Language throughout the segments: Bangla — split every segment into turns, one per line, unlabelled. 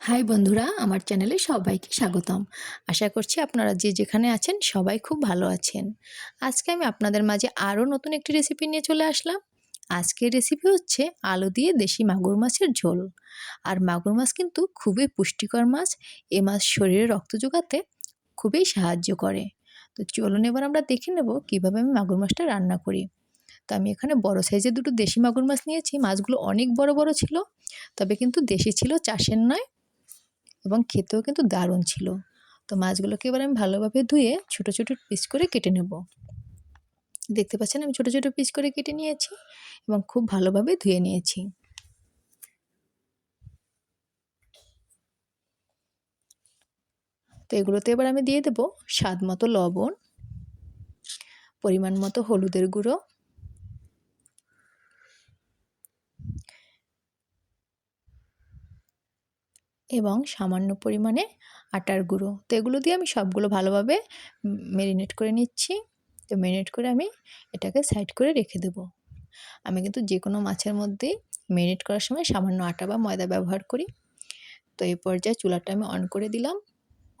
হাই বন্ধুরা, আমার চ্যানেলে সবাইকে স্বাগতম। আশা করছি আপনারা যে যেখানে আছেন সবাই খুব ভালো আছেন। আজকে আমি আপনাদের মাঝে আরও নতুন একটি রেসিপি নিয়ে চলে আসলাম। আজকের রেসিপি হচ্ছে আলু দিয়ে দেশি মাগুর মাছের ঝোল। আর মাগুর মাছ কিন্তু খুবই পুষ্টিকর মাছ, এ মাছ শরীরে রক্ত যোগাতে খুবই সাহায্য করে। তো চলুন এবার আমরা দেখে নেব কীভাবে আমি মাগুর মাছটা রান্না করি। তো আমি এখানে বড় সাইজের দুটো দেশি মাগুর মাছ নিয়েছি, মাছগুলো অনেক বড় বড় ছিল, তবে কিন্তু দেশি ছিল, চাষের নয়। এবং খেতেও কিন্তু দারুণ ছিল। তো মাছগুলোকে এবার আমি ভালোভাবে ধুয়ে ছোটো ছোটো পিস করে কেটে নেব। দেখতে পাচ্ছেন আমি ছোটো ছোটো পিস করে কেটে নিয়েছি এবং খুব ভালোভাবে ধুয়ে নিয়েছি। তো এগুলোতে এবার আমি দিয়ে দেবো স্বাদ মতো লবণ, পরিমাণ মতো হলুদের গুঁড়ো এবং সামান্য পরিমাণে আটার গুঁড়ো। তো এগুলো দিয়ে আমি সবগুলো ভালোভাবে ম্যারিনেট করে নিচ্ছি। তো ম্যারিনেট করে আমি এটাকে সাইড করে রেখে দেব। আমি কিন্তু যে কোনো মাছের মধ্যেই ম্যারিনেট করার সময় সামান্য আটা বা ময়দা ব্যবহার করি। তো এই পর্যায়ে চুলাটা আমি অন করে দিলাম।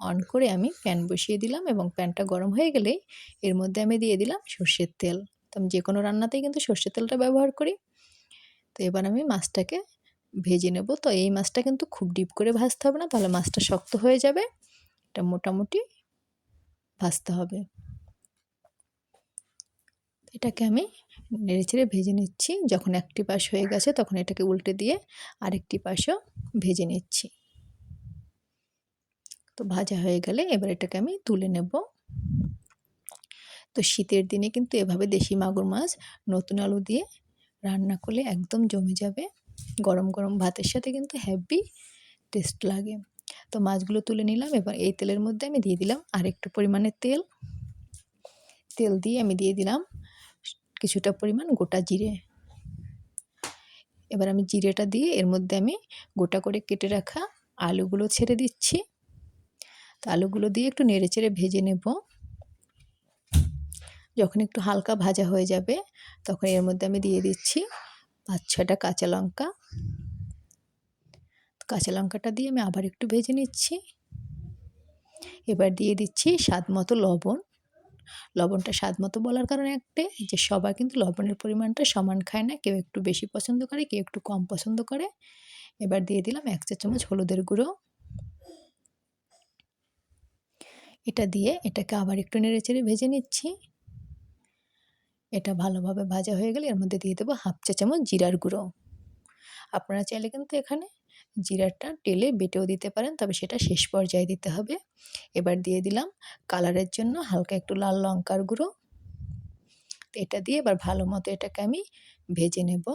অন করে আমি প্যান বসিয়ে দিলাম এবং প্যানটা গরম হয়ে গেলেই এর মধ্যে আমি দিয়ে দিলাম সর্ষের তেল। তো আমি যে কোনো রান্নাতেই কিন্তু সর্ষের তেলটা ব্যবহার করি। তো এবার আমি মাছটাকে ভেজে নেব। তো এই মাছটা কিন্তু খুব ডিপ করে ভাজতে হবে না, তাহলে মাছটা শক্ত হয়ে যাবে। এটা মোটামুটি ভাজতে হবে। এটাকে আমি নেড়ে চেড়ে ভেজে নিচ্ছি। যখন একটি পাশ হয়ে গেছে, তখন এটাকে উল্টে দিয়ে আরেকটি পাশও ভেজে নিচ্ছি। তো ভাজা হয়ে গেলে এবার এটাকে আমি তুলে নেব। তো শীতের দিনে কিন্তু এভাবে দেশি মাগুর মাছ নতুন আলু দিয়ে রান্না করলে একদম জমে যাবে। গরম গরম ভাতের সাথে কিন্তু হ্যাভি টেস্ট লাগে। তো মাছগুলো তুলে নিলাম, এবার এই তেলের মধ্যে আমি দিয়ে দিলাম আর একটু পরিমাণে তেল। তেল দিয়ে আমি দিয়ে দিলাম কিছুটা পরিমাণ গোটা জিরে। এবার আমি জিরেটা দিয়ে এর মধ্যে আমি গোটা করে কেটে রাখা আলুগুলো ছেড়ে দিচ্ছি। তো আলুগুলো দিয়ে একটু নেড়ে চেড়ে ভেজে নেব। যখন একটু হালকা ভাজা হয়ে যাবে, তখন এর মধ্যে আমি দিয়ে দিচ্ছি পাঁচ ছটা কাঁচা লঙ্কা। কাঁচা লঙ্কাটা দিয়ে আমি আবার একটু ভেজে নিচ্ছি। এবার দিয়ে দিচ্ছি স্বাদ মতো লবণ। লবণটা স্বাদ মতো বলার কারণে একটাই যে সবাই কিন্তু লবণের পরিমাণটা সমান খায় না, কেউ একটু বেশি পছন্দ করে, কেউ একটু কম পছন্দ করে। এবার দিয়ে দিলাম এক চা চামচ হলুদের গুঁড়ো। এটা দিয়ে এটাকে আবার একটু নেড়ে চেড়ে ভেজে নিচ্ছি। এটা ভালোভাবে ভাজা হয়ে গেলে এর মধ্যে দিয়ে দেবো হাফ চা চামচ জিরার গুঁড়ো। আপনারা চাইলে কিন্তু এখানে জিরাটা টেলে বেটেও দিতে পারেন, তবে সেটা শেষ পর্যায়ে দিতে হবে। এবার দিয়ে দিলাম কালারের জন্য হালকা একটু লাল লঙ্কার গুঁড়ো। তো এটা দিয়ে এবার ভালো মতো এটাকে আমি ভেজে নেব।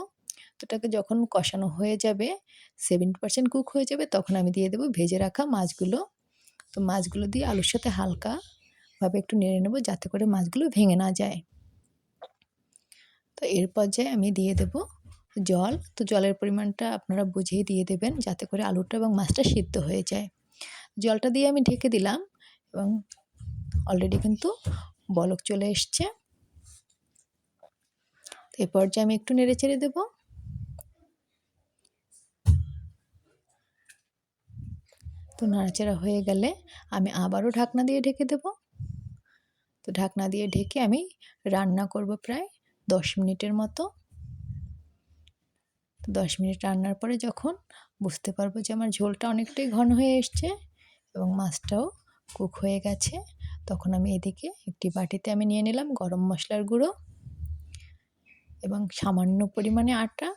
তো এটাকে যখন কষানো হয়ে যাবে সেভেন্টি পার্সেন্ট কুক হয়ে যাবে, তখন আমি দিয়ে দেবো ভেজে রাখা মাছগুলো। তো মাছগুলো দিয়ে আলুর সাথে হালকাভাবে একটু নেড়ে নেব যাতে করে মাছগুলো ভেঙে না যায়। তো এর পর্যায়ে আমি দিয়ে দেব জল। তো জলের পরিমাণটা আপনারা বুঝেই দিয়ে দেবেন যাতে করে আলুটা এবং মাছটা সিদ্ধ হয়ে যায়। জলটা দিয়ে আমি ঢেকে দিলাম এবং অলরেডি কিন্তু বলক চলে এসছে। তো এ পর্যায়ে আমি একটু নেড়ে চেড়ে দেবো। তো নাড়াচাড়া হয়ে গেলে আমি আবারও ঢাকনা দিয়ে ঢেকে দেব। তো ঢাকনা দিয়ে ঢেকে আমি রান্না করব প্রায়। দশ মিনিটের মতো। দশ মিনিট রান্নার পরে যখন বুঝতে পারব যে আমার ঝোলটা অনেকটাই ঘন হয়ে এসছে এবং মাছটাও কুক হয়ে গেছে, তখন আমি এদিকে একটি বাটিতে আমি নিয়ে নিলাম গরম মশলার গুঁড়ো এবং সামান্য পরিমাণে আটা।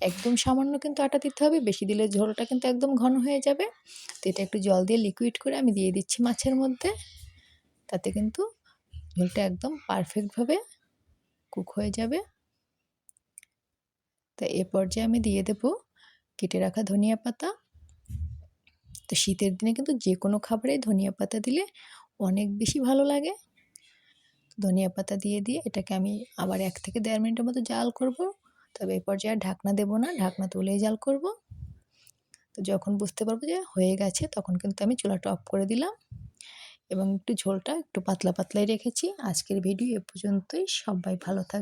একদম সামান্য কিন্তু আটা দিতে হবে, বেশি দিলে ঝোলটা কিন্তু একদম ঘন হয়ে যাবে। তো এটা একটু জল দিয়ে লিকুইড করে আমি দিয়ে দিচ্ছি মাছের মধ্যে। তাতে কিন্তু ঝোলটা একদম পারফেক্টভাবে কুক হয়ে যাবে। তা এ পর্যায়ে আমি দিয়ে দেব কেটে রাখা ধনিয়া পাতা। তো শীতের দিনে কিন্তু যে কোনো খাবারে ধনিয়া পাতা দিলে অনেক বেশি ভালো লাগে। ধনিয়া পাতা দিয়ে দিয়ে এটাকে আমি আবার এক থেকে দেড় মিনিটের মতো জাল করব। তবে এই পর্যায়ে ঢাকনা দেব না, ঢাকনা তুলেই জাল করব। তো যখন বুঝতে পারব যে হয়ে গেছে, তখন কিন্তু আমি চুলাটা অফ করে দিলাম। এবং একটু ঝোলটা একটু পাতলা পাতলাই রেখেছি। আজকের ভিডিও এ পর্যন্তই। সবাই ভালো থাকবে